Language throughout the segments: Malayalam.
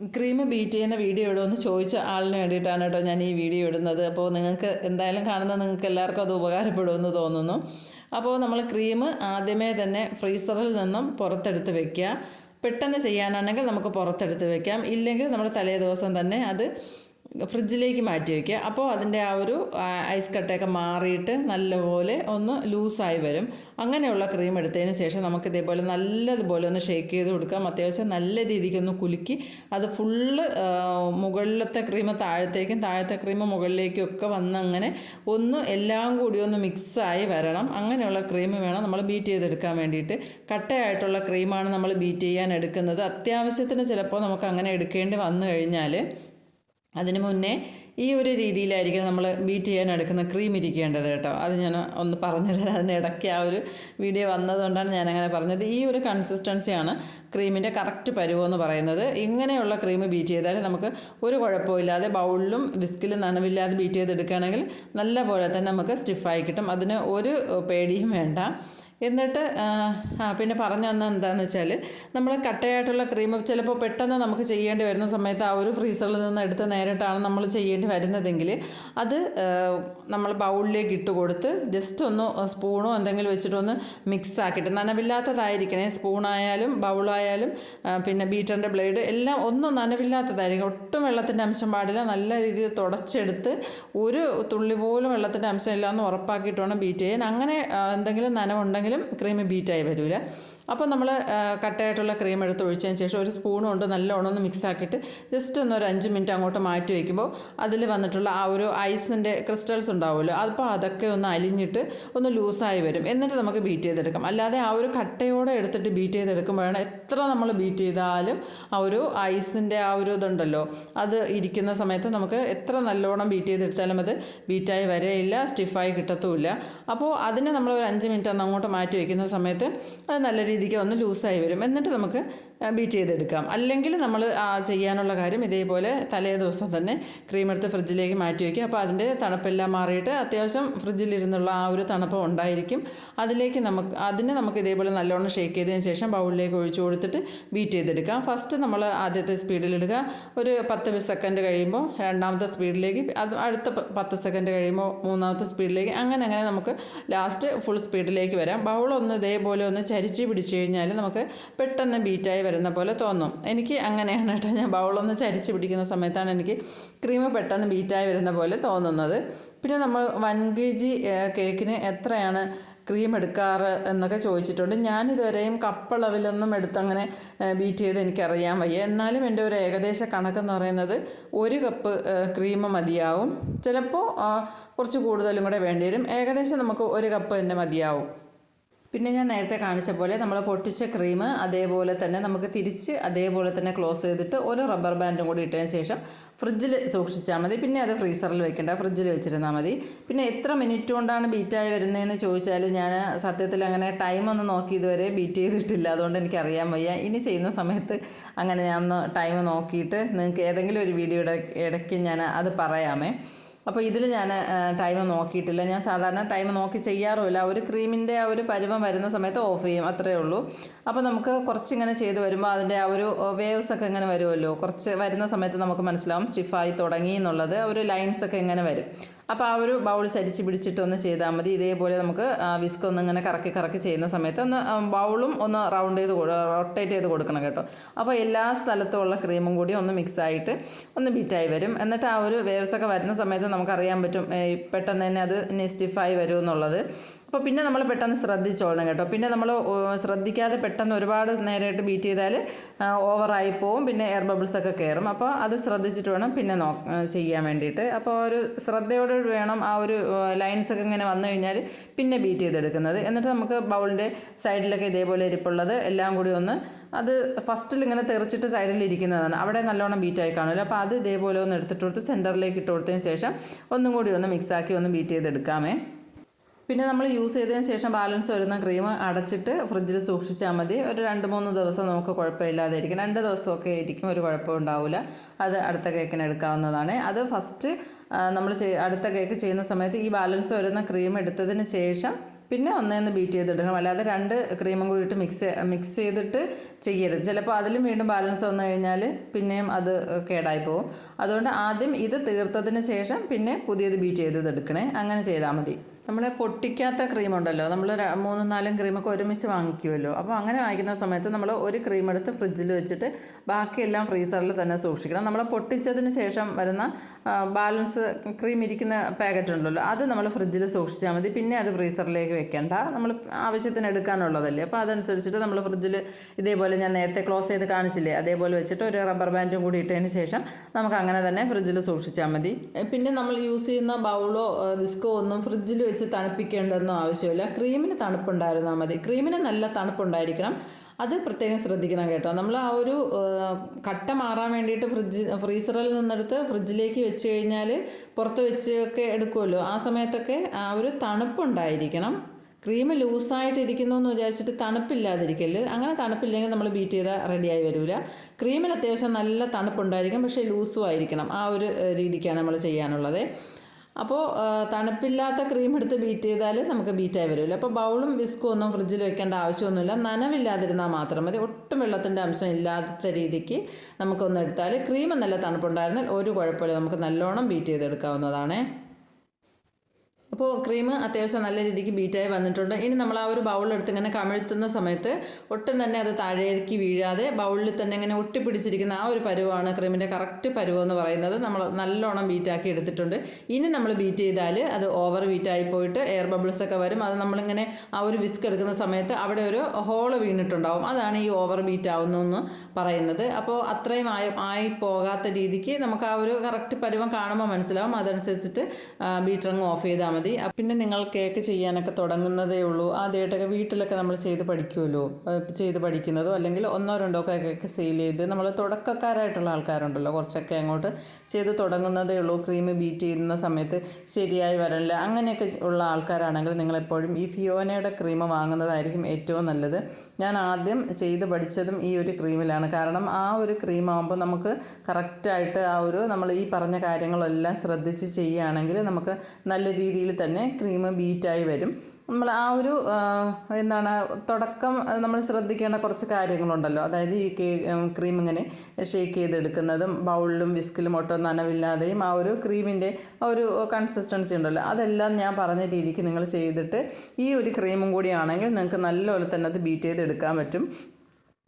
ക്രീം ബീറ്റ് ചെയ്യുന്ന വീഡിയോ ഇടുമെന്ന് ചോദിച്ച ആളിന് വേണ്ടിയിട്ടാണ് കേട്ടോ ഞാൻ ഈ വീഡിയോ ഇടുന്നത്. അപ്പോൾ നിങ്ങൾക്ക് എന്തായാലും കാണുന്ന നിങ്ങൾക്ക് എല്ലാവർക്കും അത് ഉപകാരപ്പെടുമെന്ന് തോന്നുന്നു. അപ്പോൾ നമ്മൾ ക്രീം ആദ്യമേ തന്നെ ഫ്രീസറിൽ നിന്നും പുറത്തെടുത്ത് വെക്കുക. പെട്ടെന്ന് ചെയ്യാനാണെങ്കിൽ നമുക്ക് പുറത്തെടുത്ത് വെക്കാം. ഇല്ലെങ്കിൽ നമ്മുടെ തലേ ദിവസം തന്നെ അത് ഫ്രിഡ്ജിലേക്ക് മാറ്റി വയ്ക്കുക അപ്പോൾ അതിന്റെ ആ ഒരു ഐസ് കട്ടയൊക്കെ മാറിയിട്ട് നല്ലപോലെ ഒന്ന് ലൂസായി വരും. അങ്ങനെയുള്ള ക്രീം എടുത്തതിന് ശേഷം നമുക്ക് ഇതേപോലെ നല്ലതുപോലെ ഒന്ന് ഷേക്ക് ചെയ്ത് കൊടുക്കാം. അത്യാവശ്യം നല്ല രീതിക്ക് ഒന്ന് കുലുക്കി അത് ഫുള്ള് മുകളിലത്തെ ക്രീം താഴത്തേക്കും താഴത്തെ ക്രീം മുകളിലേക്കും ഒക്കെ വന്ന് അങ്ങനെ ഒന്ന് എല്ലാം കൂടി ഒന്ന് മിക്സായി വരണം. അങ്ങനെയുള്ള ക്രീം വേണം നമ്മൾ ബീറ്റ് ചെയ്തെടുക്കാൻ വേണ്ടിയിട്ട്. കട്ടയായിട്ടുള്ള ക്രീമാണ് നമ്മൾ ബീറ്റ് ചെയ്യാൻ എടുക്കുന്നത്. അത്യാവശ്യത്തിന് ചിലപ്പോൾ നമുക്ക് അങ്ങനെ എടുക്കേണ്ടി വന്നു കഴിഞ്ഞാൽ അതിന് മുന്നേ ഈ ഒരു രീതിയിലായിരിക്കണം നമ്മൾ ബീറ്റ് ചെയ്യാൻ എടുക്കുന്ന ക്രീം ഇരിക്കേണ്ടത് കേട്ടോ. അത് ഞാൻ ഒന്ന് പറഞ്ഞു തരാം അതിനിടയ്ക്ക് ആ ഒരു വീഡിയോ വന്നതുകൊണ്ടാണ് ഞാനങ്ങനെ പറഞ്ഞത്. ഈ ഒരു കൺസിസ്റ്റൻസിയാണ് ക്രീമിന്റെ കറക്റ്റ് പരുവെന്ന് പറയുന്നത് ഇങ്ങനെയുള്ള ക്രീം ബീറ്റ് ചെയ്താൽ നമുക്ക് ഒരു കുഴപ്പമില്ലാതെ ബൗളിലും വിസ്കിലും നനവില്ലാതെ ബീറ്റ് ചെയ്തെടുക്കുകയാണെങ്കിൽ നല്ല പോലെ തന്നെ നമുക്ക് സ്റ്റിഫായി കിട്ടും. അതിന് ഒരു പേടിയും വേണ്ട. എന്നിട്ട് പിന്നെ പറഞ്ഞു തന്ന എന്താണെന്ന് വെച്ചാൽ നമ്മൾ കട്ടയായിട്ടുള്ള ക്രീം ചിലപ്പോൾ പെട്ടെന്ന് നമുക്ക് ചെയ്യേണ്ടി വരുന്ന സമയത്ത് ആ ഒരു ഫ്രീസറിൽ നിന്ന് എടുത്ത് നേരിട്ടാണ് നമ്മൾ ചെയ്യേണ്ടി വരുന്നതെങ്കിൽ അത് നമ്മൾ ബൗളിലേക്ക് ഇട്ട് കൊടുത്ത് ജസ്റ്റ് ഒന്ന് സ്പൂണോ എന്തെങ്കിലും വെച്ചിട്ടൊന്ന് മിക്സ് ആക്കിയിട്ട് നനവില്ലാത്തതായിരിക്കണേ. സ്പൂണായാലും ബൗളായാലും ആ, പിന്നെ ബീറ്ററിന്റെ ബ്ലേഡ് എല്ലാം ഒന്നും നനവില്ലാത്തതായിരിക്കും ഒട്ടും വെള്ളത്തിന്റെ അംശം പാടില്ല. നല്ല രീതിയിൽ തുടച്ചെടുത്ത് ഒരു തുള്ളി പോലും വെള്ളത്തിന്റെ അംശം ഇല്ലാന്ന് ഉറപ്പാക്കിയിട്ട് വേണം ബീറ്റ് ചെയ്യാൻ. അങ്ങനെ എന്തെങ്കിലും നനവുണ്ടെങ്കിലും ക്രീം ബീറ്റായി വരില്ല അപ്പോൾ നമ്മൾ കട്ടയായിട്ടുള്ള ക്രീം എടുത്ത് ഒഴിച്ചതിന് ശേഷം ഒരു സ്പൂൺ കൊണ്ട് നല്ലോണം ഒന്ന് മിക്സ് ആക്കിയിട്ട് ജസ്റ്റ് ഒന്ന് ഒരു അഞ്ച് മിനിറ്റ് അങ്ങോട്ട് മാറ്റി വയ്ക്കുമ്പോൾ അതിൽ വന്നിട്ടുള്ള ആ ഒരു ഐസിന്റെ ക്രിസ്റ്റൽസ് ഉണ്ടാവുമല്ലോ അപ്പോൾ അതൊക്കെ ഒന്ന് അലിഞ്ഞിട്ട് ഒന്ന് ലൂസായി വരും. എന്നിട്ട് നമുക്ക് ബീറ്റ് ചെയ്തെടുക്കാം. അല്ലാതെ ആ ഒരു കട്ടയോടെ എടുത്തിട്ട് ബീറ്റ് ചെയ്തെടുക്കുമ്പോഴാണ് എത്ര നമ്മൾ ബീറ്റ് ചെയ്താലും ആ ഒരു ഐസിന്റെ ആ ഒരു ഇതുണ്ടല്ലോ അത് ഇരിക്കുന്ന സമയത്ത് നമുക്ക് എത്ര നല്ലോണം ബീറ്റ് ചെയ്തെടുത്താലും അത് ബീറ്റായി വരെയില്ല സ്റ്റിഫായി കിട്ടത്തുമില്ല. അപ്പോൾ അതിനെ നമ്മൾ ഒരു അഞ്ച് മിനിറ്റ് അന്ന് അങ്ങോട്ട് മാറ്റി വയ്ക്കുന്ന സമയത്ത് അത് നല്ല രീതിക്ക് ഒന്ന് ലൂസായി വരും. എന്നിട്ട് നമുക്ക് ബീറ്റ് ചെയ്തെടുക്കാം. അല്ലെങ്കിൽ നമ്മൾ ചെയ്യാനുള്ള കാര്യം ഇതേപോലെ തലേ ദിവസം തന്നെ ക്രീം എടുത്ത് ഫ്രിഡ്ജിലേക്ക് മാറ്റി വയ്ക്കുക അപ്പോൾ അതിന്റെ തണുപ്പെല്ലാം മാറിയിട്ട് അത്യാവശ്യം ഫ്രിഡ്ജിലിരുന്നുള്ള ആ ഒരു തണുപ്പ് ഉണ്ടായിരിക്കും. അതിലേക്ക് നമുക്ക് അതിനെ നമുക്ക് ഇതേപോലെ നല്ലോണം ഷേക്ക് ചെയ്തതിന് ശേഷം ബൗളിലേക്ക് ഒഴിച്ചു കൊടുത്തിട്ട് ബീറ്റ് ചെയ്തെടുക്കാം. ഫസ്റ്റ് നമ്മൾ ആദ്യത്തെ സ്പീഡിലിടുക ഒരു പത്ത് സെക്കൻഡ് കഴിയുമ്പോൾ രണ്ടാമത്തെ സ്പീഡിലേക്ക് അത് അടുത്ത പത്ത് സെക്കൻഡ് കഴിയുമ്പോൾ മൂന്നാമത്തെ സ്പീഡിലേക്ക് അങ്ങനെ അങ്ങനെ നമുക്ക് ലാസ്റ്റ് ഫുൾ സ്പീഡിലേക്ക് വരാം. ബൗൾ ഒന്ന് ഇതേപോലെ ഒന്ന് ചരിച്ച് പിടിച്ചു കഴിഞ്ഞാൽ നമുക്ക് പെട്ടെന്ന് ബീറ്റായി വരുന്ന പോലെ തോന്നും. എനിക്ക് അങ്ങനെയാണ് കേട്ടോ. ഞാൻ ബൗളൊന്ന് ചരിച്ച് പിടിക്കുന്ന സമയത്താണ് എനിക്ക് ക്രീം പെട്ടെന്ന് ബീറ്റായി വരുന്ന പോലെ തോന്നുന്നത്. പിന്നെ നമ്മൾ വൺ കെ ജി കേക്കിന് എത്രയാണ് ക്രീം എടുക്കാറ് എന്നൊക്കെ ചോദിച്ചിട്ടുണ്ട്. ഞാനിതുവരെയും കപ്പളവിലൊന്നും എടുത്തങ്ങനെ ബീറ്റ് ചെയ്ത് എനിക്കറിയാൻ വയ്യ. എന്നാലും എന്റെ ഒരു ഏകദേശ കണക്കെന്ന് പറയുന്നത് ഒരു കപ്പ് ക്രീം മതിയാവും. ചിലപ്പോൾ കുറച്ച് കൂടുതലും കൂടെ വേണ്ടി വരും. ഏകദേശം നമുക്ക് ഒരു കപ്പ് തന്നെ മതിയാവും. പിന്നെ ഞാൻ നേരത്തെ കാണിച്ച പോലെ നമ്മൾ പൊട്ടിച്ച ക്രീം അതേപോലെ തന്നെ നമുക്ക് തിരിച്ച് അതേപോലെ തന്നെ ക്ലോസ് ചെയ്തിട്ട് ഒരു റബ്ബർ ബാൻഡും കൂടി ഇട്ടതിന് ശേഷം ഫ്രിഡ്ജിൽ സൂക്ഷിച്ചാൽ മതി. പിന്നെ അത് ഫ്രീസറിൽ വെക്കേണ്ട. ഫ്രിഡ്ജിൽ വെച്ചിരുന്നാൽ മതി. പിന്നെ എത്ര മിനിറ്റ് കൊണ്ടാണ് ബീറ്റായി വരുന്നതെന്ന് ചോദിച്ചാൽ ഞാൻ സത്യത്തിൽ അങ്ങനെ ടൈമൊന്നും നോക്കി ഇതുവരെ ബീറ്റ് ചെയ്തിട്ടില്ല. അതുകൊണ്ട് എനിക്ക് അറിയാൻ വയ്യ. ഇനി ചെയ്യുന്ന സമയത്ത് അങ്ങനെ ഞാൻ ഒന്ന് ടൈം നോക്കിയിട്ട് നിങ്ങൾക്ക് ഏതെങ്കിലും ഒരു വീഡിയോയുടെ ഇടയ്ക്ക് ഞാൻ അത് പറയാമേ. അപ്പോൾ ഇതിൽ ഞാൻ ടൈം നോക്കിയിട്ടില്ല. ഞാൻ സാധാരണ ടൈം നോക്കി ചെയ്യാറുമില്ല. ഒരു ക്രീമിന്റെ ആ ഒരു പരുവം വരുന്ന സമയത്ത് ഓഫ് ചെയ്യും അത്രയേ ഉള്ളൂ. അപ്പോൾ നമുക്ക് കുറച്ചിങ്ങനെ ചെയ്ത് വരുമ്പോൾ അതിന്റെ ആ ഒരു വേവ്സ് ഒക്കെ ഇങ്ങനെ വരുമല്ലോ. കുറച്ച് വരുന്ന സമയത്ത് നമുക്ക് മനസ്സിലാവും സ്റ്റിഫായി തുടങ്ങി എന്നുള്ളത്. ഒരു ലൈൻസ് ഒക്കെ ഇങ്ങനെ വരും. അപ്പോൾ ആ ഒരു ബൗൾ ചരിച്ച് പിടിച്ചിട്ടൊന്ന് ചെയ്താൽ മതി. ഇതേപോലെ നമുക്ക് വിസ്ക് ഒന്ന് ഇങ്ങനെ കറക്കി കറക്കി ചെയ്യുന്ന സമയത്ത് ഒന്ന് ബൗളും ഒന്ന് റൗണ്ട് ചെയ്ത് റൊട്ടേറ്റ് ചെയ്ത് കൊടുക്കണം കേട്ടോ. അപ്പോൾ എല്ലാ സ്ഥലത്തും ഉള്ള ക്രീമും കൂടി ഒന്ന് മിക്സ് ആയിട്ട് ഒന്ന് ബീറ്റായി വരും. എന്നിട്ട് ആ ഒരു വേവ്സൊക്കെ വരുന്ന സമയത്ത് നമുക്കറിയാൻ പറ്റും പെട്ടെന്ന് തന്നെ അത് സ്റ്റിഫായി വരും എന്നുള്ളത്. അപ്പോൾ പിന്നെ നമ്മൾ പെട്ടെന്ന് ശ്രദ്ധിച്ചോളണം കേട്ടോ. പിന്നെ നമ്മൾ ശ്രദ്ധിക്കാതെ പെട്ടെന്ന് ഒരുപാട് നേരമായിട്ട് ബീറ്റ് ചെയ്താൽ ഓവറായി പോവും പിന്നെ എയർ ബബിൾസ് ഒക്കെ കയറും അപ്പോൾ അത് ശ്രദ്ധിച്ചിട്ട് വേണം പിന്നെ നോ ചെയ്യാൻ വേണ്ടിയിട്ട്. അപ്പോൾ ഒരു ശ്രദ്ധയോടെ വേണം ആ ഒരു ലൈൻസ് ഒക്കെ ഇങ്ങനെ വന്നു കഴിഞ്ഞാൽ പിന്നെ ബീറ്റ് ചെയ്തെടുക്കുന്നത്. എന്നിട്ട് നമുക്ക് ബൗളിന്റെ സൈഡിലൊക്കെ ഇതേപോലെ ഇരിപ്പുള്ളത് എല്ലാം കൂടി ഒന്ന് അത് ഫസ്റ്റിൽ ഇങ്ങനെ തെറിച്ചിട്ട് സൈഡിൽ ഇരിക്കുന്നതാണ്. അവിടെ നല്ലോണം ബീറ്റായി കാണുമല്ലോ. അപ്പോൾ അത് ഇതേപോലെ ഒന്ന് എടുത്തിട്ട് കൊടുത്ത് സെന്ററിലേക്ക് ഇട്ട് കൊടുത്തതിന് ശേഷം ഒന്നും കൂടി ഒന്ന് മിക്സാക്കി ഒന്ന് ബീറ്റ് ചെയ്തെടുക്കാമേ. പിന്നെ നമ്മൾ യൂസ് ചെയ്തതിന് ശേഷം ബാലൻസ് വരുന്ന ക്രീം അടച്ചിട്ട് ഫ്രിഡ്ജിൽ സൂക്ഷിച്ചാൽ മതി. ഒരു രണ്ട് മൂന്ന് ദിവസം നമുക്ക് കുഴപ്പമില്ലാതെ ഇരിക്കും രണ്ട് ദിവസമൊക്കെ ഇരിക്കും ഒരു കുഴപ്പവും ഉണ്ടാവില്ല അത് അടുത്ത കേക്കിന് എടുക്കാവുന്നതാണ്. അത് ഫസ്റ്റ് നമ്മൾ അടുത്ത കേക്ക് ചെയ്യുന്ന സമയത്ത് ഈ ബാലൻസ് വരുന്ന ക്രീം എടുത്തതിന് ശേഷം പിന്നെ ഒന്നേന്ന് ബീറ്റ് ചെയ്തെടുക്കണം അല്ലാതെ രണ്ട് ക്രീമും കൂടി ഇട്ട് മിക്സ് മിക്സ് ചെയ്തിട്ട് ചെയ്യരുത്. ചിലപ്പോൾ അതിലും വീണ്ടും ബാലൻസ് വന്നു കഴിഞ്ഞാൽ പിന്നെയും അത് കേടായി പോകും അതുകൊണ്ട് ആദ്യം ഇത് തീർത്തതിന് ശേഷം പിന്നെ പുതിയത് ബീറ്റ് ചെയ്തത് എടുക്കണേ. അങ്ങനെ ചെയ്താൽ മതി. നമ്മളെ പൊട്ടിക്കാത്ത ക്രീം ഉണ്ടല്ലോ നമ്മൾ മൂന്നും നാലും ക്രീമൊക്കെ ഒരുമിച്ച് വാങ്ങിക്കുമല്ലോ അപ്പോൾ അങ്ങനെ വാങ്ങിക്കുന്ന സമയത്ത് നമ്മൾ ഒരു ക്രീം എടുത്ത് ഫ്രിഡ്ജിൽ വെച്ചിട്ട് ബാക്കിയെല്ലാം ഫ്രീസറിൽ തന്നെ സൂക്ഷിക്കണം. നമ്മൾ പൊട്ടിച്ചതിന് ശേഷം വരുന്ന ബാലൻസ് ക്രീം ഇരിക്കുന്ന പാക്കറ്റ് ഉണ്ടല്ലോ അത് നമ്മൾ ഫ്രിഡ്ജിൽ സൂക്ഷിച്ചാൽ മതി. പിന്നെ അത് ഫ്രീസറിലേക്ക് വെക്കേണ്ട. നമ്മൾ ആവശ്യത്തിന് എടുക്കാനുള്ളതല്ലേ. അപ്പോൾ അതനുസരിച്ചിട്ട് നമ്മൾ ഫ്രിഡ്ജിൽ ഇതേപോലെ ഞാൻ നേരത്തെ ക്ലോസ് ചെയ്ത് കാണിച്ചില്ലേ അതേപോലെ വെച്ചിട്ട് ഒരു റബ്ബർ ബാൻഡും കൂടി ഇട്ടതിന് ശേഷം നമുക്ക് അങ്ങനെ തന്നെ ഫ്രിഡ്ജിൽ സൂക്ഷിച്ചാൽ മതി. പിന്നെ നമ്മൾ യൂസ് ചെയ്യുന്ന ബൗളോ വിസ്കോ ഒന്നും ഫ്രിഡ്ജിൽ വെച്ച് തണുപ്പിക്കേണ്ടതൊന്നും ആവശ്യമില്ല. ക്രീമിന് തണുപ്പുണ്ടായിരുന്നാൽ മതി. ക്രീമിന് നല്ല തണുപ്പുണ്ടായിരിക്കണം. അത് പ്രത്യേകം ശ്രദ്ധിക്കണം കേട്ടോ. നമ്മൾ ആ ഒരു കട്ട മാറാൻ വേണ്ടിയിട്ട് ഫ്രിഡ്ജ് ഫ്രീസറിൽ നിന്നെടുത്ത് ഫ്രിഡ്ജിലേക്ക് വെച്ച് കഴിഞ്ഞാൽ പുറത്ത് വെച്ച് ഒക്കെ എടുക്കുമല്ലോ. ആ സമയത്തൊക്കെ ആ ഒരു തണുപ്പുണ്ടായിരിക്കണം. ക്രീം ലൂസായിട്ടിരിക്കുന്നു എന്ന് വിചാരിച്ചിട്ട് തണുപ്പില്ലാതിരിക്കൽ. അങ്ങനെ തണുപ്പില്ലെങ്കിൽ നമ്മൾ ബീറ്റ് ചെയ്താൽ റെഡിയായി വരില്ല ക്രീമിന് അത്യാവശ്യം നല്ല തണുപ്പുണ്ടായിരിക്കും. പക്ഷേ ലൂസും ആയിരിക്കണം. ആ ഒരു രീതിക്കാണ് നമ്മൾ ചെയ്യാനുള്ളത്. അപ്പോൾ തണുപ്പില്ലാത്ത ക്രീം എടുത്ത് ബീറ്റ് ചെയ്താൽ നമുക്ക് ബീറ്റായി വരില്ല? അപ്പോൾ ബൗളും ബിസ്കും ഒന്നും ഫ്രിഡ്ജിൽ വെക്കേണ്ട ആവശ്യമൊന്നുമില്ല. നനവില്ലാതിരുന്നാൽ മാത്രം മതി. ഒട്ടും വെള്ളത്തിന്റെ അംശം ഇല്ലാത്ത രീതിക്ക് നമുക്കൊന്ന് എടുത്താൽ ക്രീം നല്ല തണുപ്പുണ്ടായിരുന്നാൽ ഒരു കുഴപ്പമില്ല. നമുക്ക് നല്ലോണം ബീറ്റ് ചെയ്തെടുക്കാവുന്നതാണേ. അപ്പോൾ ക്രീം അത്യാവശ്യം നല്ല രീതിക്ക് ബീറ്റായി വന്നിട്ടുണ്ട്. ഇനി നമ്മൾ ആ ഒരു ബൗളെടുത്ത് ഇങ്ങനെ കമിഴ്ത്തുന്ന സമയത്ത് ഒട്ടും തന്നെ അത് താഴേക്ക് വീഴാതെ ബൗളിൽ തന്നെ ഇങ്ങനെ ഒട്ടിപ്പിടിച്ചിരിക്കുന്ന ആ ഒരു പരുവാണ് ക്രീമിന്റെ കറക്റ്റ് പരുവ് എന്ന് പറയുന്നത്. നമ്മൾ നല്ലോണം ബീറ്റാക്കി എടുത്തിട്ടുണ്ട്. ഇനി നമ്മൾ ബീറ്റ് ചെയ്താൽ അത് ഓവർ ബീറ്റായി പോയിട്ട് എയർ ബബിൾസ് ഒക്കെ വരും. അത് നമ്മളിങ്ങനെ ആ ഒരു വിസ്ക് എടുക്കുന്ന സമയത്ത് അവിടെ ഒരു ഹോൾ വീണിട്ടുണ്ടാവും. അതാണ് ഈ ഓവർ ബീറ്റ് ആവുന്നതെന്ന് പറയുന്നത്. അപ്പോൾ അത്രയും ആയി ആയി പോകാത്ത രീതിക്ക് നമുക്ക് ആ ഒരു കറക്റ്റ് പരുവം കാണുമ്പോൾ മനസ്സിലാവും. അതനുസരിച്ചിട്ട് ബീറ്ററിങ് ഓഫ് ചെയ്താൽ മതി. അ- പിന്നെ നിങ്ങൾ കേക്ക് ചെയ്യാനൊക്കെ തുടങ്ങുന്നതേ ഉള്ളൂ. ആദ്യമായിട്ടൊക്കെ വീട്ടിലൊക്കെ നമ്മൾ ചെയ്ത് പഠിക്കുമല്ലോ ചെയ്ത് പഠിക്കുന്നതോ അല്ലെങ്കിൽ ഒന്നോ രണ്ടോ കേക്കൊക്കെ സെയിൽ ചെയ്ത് നമ്മൾ തുടക്കക്കാരായിട്ടുള്ള ആൾക്കാരുണ്ടല്ലോ. കുറച്ചൊക്കെ അങ്ങോട്ട് ചെയ്ത് തുടങ്ങുന്നതേ ഉള്ളൂ. ക്രീം ബീറ്റ് ചെയ്യുന്ന സമയത്ത് ശരിയായി വരണില്ല. അങ്ങനെയൊക്കെ ഉള്ള ആൾക്കാരാണെങ്കിൽ നിങ്ങളെപ്പോഴും ഈ ഫിയോനയുടെ ക്രീം വാങ്ങുന്നതായിരിക്കും ഏറ്റവും നല്ലത്. ഞാൻ ആദ്യം ചെയ്ത് പഠിച്ചതും ഈ ഒരു ക്രീമിലാണ്. കാരണം ആ ഒരു ക്രീം ആകുമ്പോൾ നമുക്ക് കറക്റ്റായിട്ട് ആ ഒരു നമ്മൾ ഈ പറഞ്ഞ കാര്യങ്ങളെല്ലാം ശ്രദ്ധിച്ച് ചെയ്യുകയാണെങ്കിൽ നമുക്ക് നല്ല രീതിയിൽ തന്നെ ക്രീം ബീറ്റായി വരും. നമ്മൾ ആ ഒരു എന്താണ് തുടക്കം നമ്മൾ ശ്രദ്ധിക്കേണ്ട കുറച്ച് കാര്യങ്ങളുണ്ടല്ലോ. അതായത് ഈ കേ ക്രീം ഇങ്ങനെ ഷേക്ക് ചെയ്തെടുക്കുന്നതും ബൗളിലും വിസ്കിലും ഒട്ടും നനവില്ലാതെയും ആ ഒരു ക്രീമിന്റെ ആ ഒരു കൺസിസ്റ്റൻസി ഉണ്ടല്ലോ. അതെല്ലാം ഞാൻ പറഞ്ഞ രീതിക്ക് നിങ്ങൾ ചെയ്തിട്ട് ഈ ഒരു ക്രീമും കൂടിയാണെങ്കിൽ നിങ്ങൾക്ക് നല്ലപോലെ തന്നെ അത് ബീറ്റ് ചെയ്തെടുക്കാൻ പറ്റും.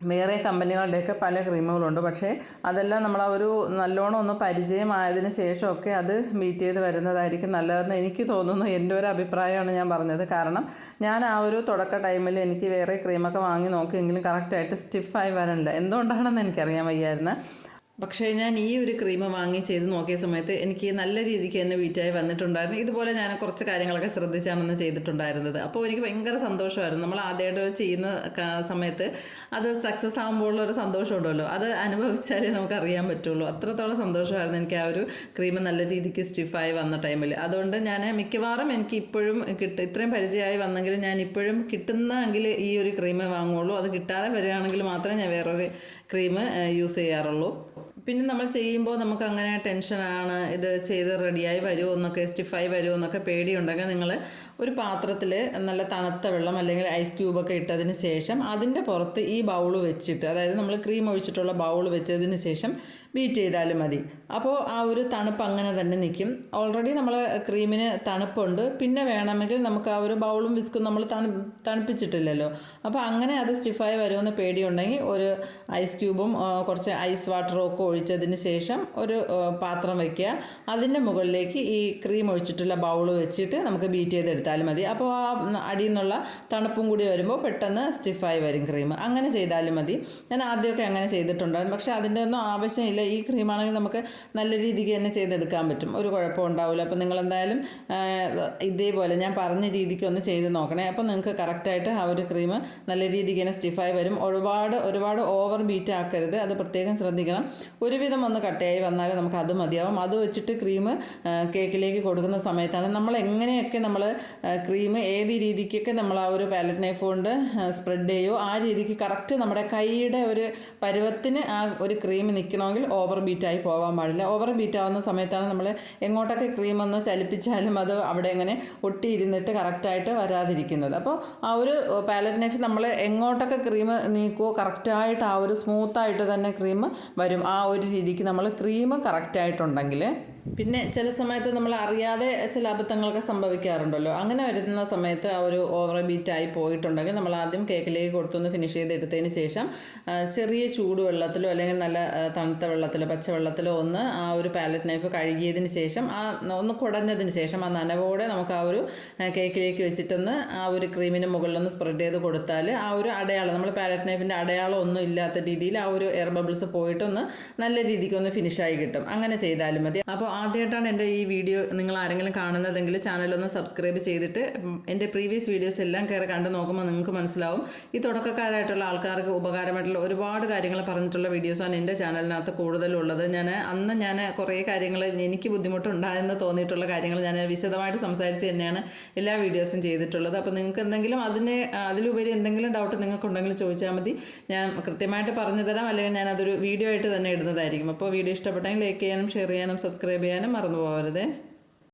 വേറെ കമ്പനികളുടെയൊക്കെ പല ക്രീമുകളുണ്ട്. പക്ഷേ അതെല്ലാം നമ്മൾ ആ ഒരു നല്ലോണം ഒന്ന് പരിചയമായതിന് ശേഷമൊക്കെ അത് മീറ്റ് ചെയ്ത് വരുന്നതായിരിക്കും നല്ലതെന്ന് എനിക്ക് തോന്നുന്നു. എന്റെ ഒരു അഭിപ്രായമാണ് ഞാൻ പറഞ്ഞത്. കാരണം ഞാൻ ആ ഒരു തുടക്ക ടൈമിൽ എനിക്ക് വേറെ ക്രീമൊക്കെ വാങ്ങി നോക്കിയെങ്കിലും കറക്റ്റായിട്ട് സ്റ്റിഫായി വരണില്ല. എന്തുകൊണ്ടാണെന്ന് എനിക്കറിയാൻ വയ്യായിരുന്നു. പക്ഷേ ഞാൻ ഈ ഒരു ക്രീം വാങ്ങി ചെയ്ത് നോക്കിയ സമയത്ത് എനിക്ക് നല്ല രീതിക്ക് തന്നെ വീറ്റായി വന്നിട്ടുണ്ടായിരുന്നു. ഇതുപോലെ ഞാൻ കുറച്ച് കാര്യങ്ങളൊക്കെ ശ്രദ്ധിച്ചാണെന്ന് ചെയ്തിട്ടുണ്ടായിരുന്നത്. അപ്പോൾ എനിക്ക് ഭയങ്കര സന്തോഷമായിരുന്നു. നമ്മൾ ആദ്യമായിട്ട് ചെയ്യുന്ന സമയത്ത് അത് സക്സസ് ആകുമ്പോഴുള്ള ഒരു സന്തോഷം ഉണ്ടല്ലോ അത് അനുഭവിച്ചാലേ നമുക്ക് അറിയാൻ പറ്റുള്ളൂ. അത്രത്തോളം സന്തോഷമായിരുന്നു എനിക്ക് ആ ഒരു ക്രീം നല്ല രീതിക്ക് സ്റ്റിഫായി വന്ന ടൈമിൽ. അതുകൊണ്ട് ഞാൻ മിക്കവാറും എനിക്ക് ഇപ്പോഴും കിട്ടും ഇത്രയും പരിചയമായി വന്നെങ്കിൽ ഞാൻ ഇപ്പോഴും കിട്ടുന്നെങ്കിൽ ഈ ഒരു ക്രീം വാങ്ങുള്ളൂ. അത് കിട്ടാതെ വരികയാണെങ്കിൽ മാത്രമേ ഞാൻ വേറൊരു ക്രീം യൂസ് ചെയ്യാറുള്ളൂ. പിന്നെ നമ്മൾ ചെയ്യുമ്പോൾ നമുക്ക് അങ്ങനെ ടെൻഷനാണ് ഇത് ചെയ്ത് റെഡിയായി വരുമോ എന്നൊക്കെ സ്റ്റിഫായി വരുമോ എന്നൊക്കെ പേടിയുണ്ടെങ്കിൽ നിങ്ങൾ ഒരു പാത്രത്തിൽ നല്ല തണുത്ത വെള്ളം അല്ലെങ്കിൽ ഐസ് ക്യൂബൊക്കെ ഇട്ടതിന് ശേഷം അതിന്റെ പുറത്ത് ഈ ബൗൾ വെച്ചിട്ട് അതായത് നമ്മൾ ക്രീം ഒഴിച്ചിട്ടുള്ള ബൗൾ വെച്ചതിന് ശേഷം ബീറ്റ് ചെയ്താലും മതി. അപ്പോൾ ആ ഒരു തണുപ്പ് അങ്ങനെ തന്നെ നിൽക്കും. ഓൾറെഡി നമ്മൾ ക്രീമിന് തണുപ്പുണ്ട്. പിന്നെ വേണമെങ്കിൽ നമുക്ക് ആ ഒരു ബൗളും വിസ്കും നമ്മൾ തണു തണുപ്പിച്ചിട്ടില്ലല്ലോ. അപ്പോൾ അങ്ങനെ അത് സ്റ്റിഫായി വരുമെന്ന് പേടിയുണ്ടെങ്കിൽ ഒരു ഐസ് ക്യൂബും കുറച്ച് ഐസ് വാട്ടറും ഒക്കെ ഒഴിച്ചതിന് ശേഷം ഒരു പാത്രം വയ്ക്കുക. അതിന്റെ മുകളിലേക്ക് ഈ ക്രീം ഒഴിച്ചിട്ടുള്ള ബൗൾ വെച്ചിട്ട് നമുക്ക് ബീറ്റ് ചെയ്തെടുത്താലും മതി. അപ്പോൾ ആ അടിയിൽ നിന്നുള്ള തണുപ്പും കൂടി വരുമ്പോൾ പെട്ടെന്ന് സ്റ്റിഫായി വരും ക്രീം അങ്ങനെ ചെയ്താലും മതി. ഞാൻ ആദ്യമൊക്കെ അങ്ങനെ ചെയ്തിട്ടുണ്ടായിരുന്നു. പക്ഷേ അതിന്റെ ഒന്നും ആവശ്യമില്ല. ഈ ക്രീമാണെങ്കിൽ നമുക്ക് നല്ല രീതിക്ക് തന്നെ ചെയ്തെടുക്കാൻ പറ്റും. ഒരു കുഴപ്പം ഉണ്ടാവില്ല. അപ്പോൾ നിങ്ങളെന്തായാലും ഇതേപോലെ ഞാൻ പറഞ്ഞ രീതിക്ക് ഒന്ന് ചെയ്ത് നോക്കണേ. അപ്പോൾ നിങ്ങൾക്ക് കറക്റ്റായിട്ട് ആ ഒരു ക്രീം നല്ല രീതിക്ക് തന്നെ സ്റ്റിഫായി വരും. ഒരുപാട് ഒരുപാട് ഓവർ ബീറ്റ് ആക്കരുത്. അത് പ്രത്യേകം ശ്രദ്ധിക്കണം. ഒരുവിധം ഒന്ന് കട്ടയായി വന്നാൽ നമുക്ക് അത് മതിയാവും. അത് വെച്ചിട്ട് ക്രീം കേക്കിലേക്ക് കൊടുക്കുന്ന സമയത്താണ് നമ്മൾ എങ്ങനെയൊക്കെ നമ്മൾ ക്രീം ഏത് രീതിക്കൊക്കെ നമ്മൾ ആ ഒരു പാലറ്റ് നൈഫ് കൊണ്ട് സ്പ്രെഡ് ചെയ്യുമോ ആ രീതിക്ക് കറക്റ്റ് നമ്മുടെ കൈയുടെ ഒരു പരുവത്തിന് ആ ഒരു ക്രീം നിൽക്കണമെങ്കിൽ ഓവർ ബീറ്റായി പോകാൻ പാടില്ല. ഓവർ ബീറ്റ് ആവുന്ന സമയത്താണ് നമ്മൾ എങ്ങോട്ടൊക്കെ ക്രീം ഒന്ന് ചലിപ്പിച്ചാലും അത് അവിടെ ഇങ്ങനെ ഒട്ടിയിരുന്നിട്ട് കറക്റ്റായിട്ട് വരാതിരിക്കുന്നത്. അപ്പോൾ ആ ഒരു പാലറ്റ് നൈഫ് നമ്മൾ എങ്ങോട്ടൊക്കെ ക്രീം നീക്കുമോ കറക്റ്റായിട്ട് ആ ഒരു സ്മൂത്തായിട്ട് തന്നെ ക്രീം വരും. ആ ഒരു രീതിക്ക് നമ്മൾ ക്രീം കറക്റ്റായിട്ടുണ്ടെങ്കിൽ പിന്നെ ചില സമയത്ത് നമ്മൾ അറിയാതെ ചില അബദ്ധങ്ങളൊക്കെ സംഭവിക്കാറുണ്ടല്ലോ. അങ്ങനെ വരുന്ന സമയത്ത് ആ ഒരു ഓവർ ആയി പോയിട്ടുണ്ടെങ്കിൽ നമ്മൾ ആദ്യം കേക്കിലേക്ക് കൊടുത്തൊന്ന് ഫിനിഷ് ചെയ്തെടുത്തതിന് ശേഷം ചെറിയ ചൂടുവെള്ളത്തിലോ അല്ലെങ്കിൽ നല്ല തണുത്ത വെള്ളത്തിലോ പച്ചവെള്ളത്തിലോ ഒന്ന് ആ ഒരു പാലറ്റ് നൈഫ് കഴുകിയതിന് ശേഷം ആ ഒന്ന് കുടഞ്ഞതിന് ശേഷം ആ നനവോടെ നമുക്ക് ആ ഒരു കേക്കിലേക്ക് വെച്ചിട്ടൊന്ന് ആ ഒരു ക്രീമിന് മുകളിലൊന്ന് സ്പ്രെഡ് ചെയ്ത് കൊടുത്താൽ ആ ഒരു അടയാളം നമ്മൾ പാലറ്റ് നൈഫിന്റെ അടയാളം ഒന്നും ഇല്ലാത്ത രീതിയിൽ ആ ഒരു എയർ ബബിൾസ് പോയിട്ടൊന്ന് നല്ല രീതിക്ക് ഒന്ന് ഫിനിഷായി കിട്ടും. അങ്ങനെ ചെയ്താലും മതി. അപ്പോൾ ആദ്യമായിട്ടാണ് എന്റെ ഈ വീഡിയോ നിങ്ങൾ ആരെങ്കിലും കാണുന്നതെങ്കിൽ ചാനലൊന്ന് സബ്സ്ക്രൈബ് ചെയ്തിട്ട് എന്റെ പ്രീവിയസ് വീഡിയോസ് എല്ലാം കയറി കണ്ട് നോക്കുമ്പോൾ നിങ്ങൾക്ക് മനസ്സിലാവും. ഈ തുടക്കക്കാരായിട്ടുള്ള ആൾക്കാർക്ക് ഉപകാരമായിട്ടുള്ള ഒരുപാട് കാര്യങ്ങൾ പറഞ്ഞിട്ടുള്ള വീഡിയോസാണ് എന്റെ ചാനലിനകത്ത് കൂടുതലുള്ളത് ഞാൻ അന്ന് ഞാൻ കുറേ കാര്യങ്ങൾ എനിക്ക് ബുദ്ധിമുട്ടുണ്ടായെന്ന് തോന്നിയിട്ടുള്ള കാര്യങ്ങൾ ഞാൻ വിശദമായിട്ട് സംസാരിച്ച് തന്നെയാണ് എല്ലാ വീഡിയോസും ചെയ്തിട്ടുള്ളത്. അപ്പോൾ നിങ്ങൾക്ക് എന്തെങ്കിലും അതിന് അതിലുപരി എന്തെങ്കിലും ഡൗട്ട് നിങ്ങൾക്കുണ്ടെങ്കിൽ ചോദിച്ചാൽ മതി. ഞാൻ കൃത്യമായിട്ട് പറഞ്ഞു തരാം. അല്ലെങ്കിൽ ഞാൻ അതൊരു വീഡിയോ ആയിട്ട് തന്നെ ഇടുന്നതായിരിക്കും. അപ്പോൾ വീഡിയോ ഇഷ്ടപ്പെട്ടെങ്കിൽ ലൈക്ക് ചെയ്യാനും ഷെയർ ചെയ്യാനും സബ്സ്ക്രൈബ് ചെയ്യാനും മറന്നു പോകരുതേ